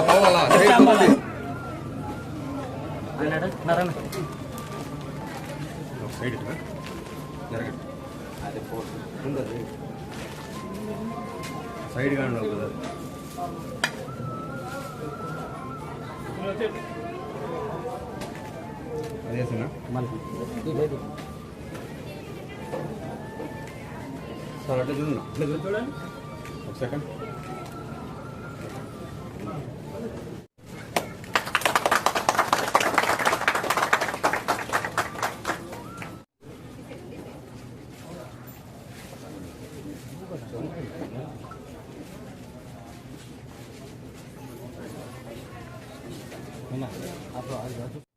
பரவாயில்ல பரவாயில்ல சைடு காணும் అదే సార్ సార్ అట్లా చూడండి ఒక సెకండ్ Mana? Apa ada?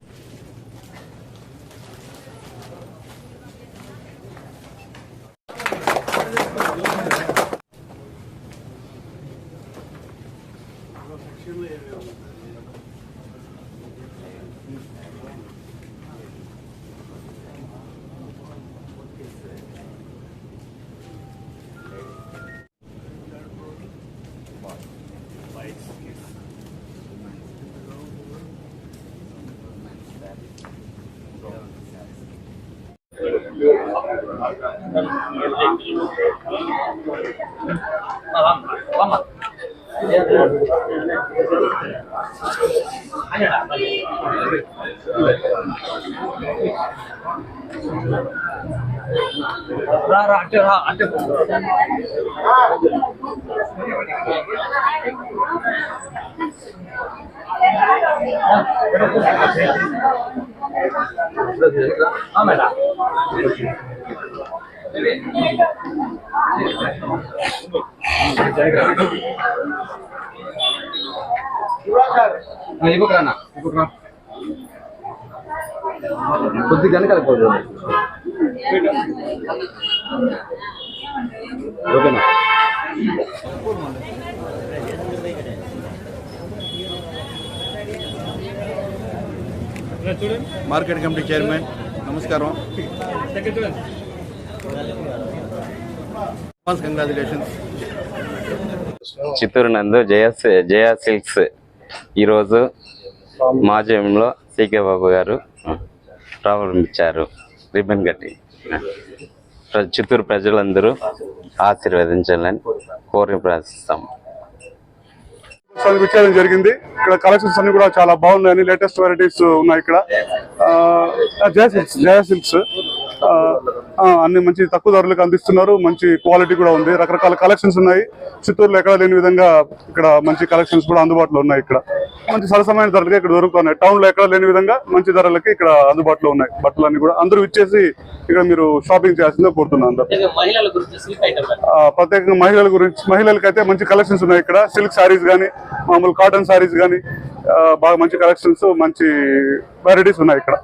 来体验。那他们，他们，哎，రా రా అంటే రా అంటే ఇవ్వకరా ఇవ్వకరా కొద్దిగా కలిపోదు ఓకేనా మార్కెట్ కమిటీ చైర్మన్ నమస్కారం. కంగ్రాచులేషన్స్ చిత్తూరు నందు జయస్ జయ సిల్క్స్ ఈరోజు మాజంలో సీకే బాబు గారు ప్రారంభించారు రిబ్బన్ కట్టి చిత్తూరు ప్రజలందరూ ఆశీర్వదించాలని కోరి ప్రార్థిస్తాం. ప్రస్తుతానికి జరిగింది. ఇక్కడ కలెక్షన్స్ అన్ని కూడా చాలా బాగున్నాయని లేటెస్ట్ వెరైటీస్ ఉన్నాయి ఇక్కడ. ఆ, జయ అన్ని మంచి తక్కువ ధరలకు అందిస్తున్నారు. మంచి క్వాలిటీ కూడా ఉంది. రకరకాల కలెక్షన్స్ ఉన్నాయి. చిత్తూరులో ఎక్కడ లేని విధంగా ఇక్కడ మంచి కలెక్షన్స్ కూడా అందుబాటులో ఉన్నాయి ఇక్కడ. మంచి సరసమైన ధరలకి ఇక్కడ దొరుకుతున్నాయి. టౌన్లో ఎక్కడ లేని విధంగా మంచి ధరలకి ఇక్కడ అందుబాటులో ఉన్నాయి. బట్టలు అన్ని కూడా అందరూ ఇచ్చేసి ఇక్కడ మీరు షాపింగ్ చేయాల్సిందే కోరుతున్నాను ప్రత్యేకంగా మహిళల గురించి మహిళలకి అయితే మంచి కలెక్షన్స్ ఉన్నాయి ఇక్కడ. సిల్క్ శారీస్ కానీ మామూలు కాటన్ శారీస్ కానీ బాగా మంచి కలెక్షన్స్ మంచి వెరైటీస్ ఉన్నాయి ఇక్కడ.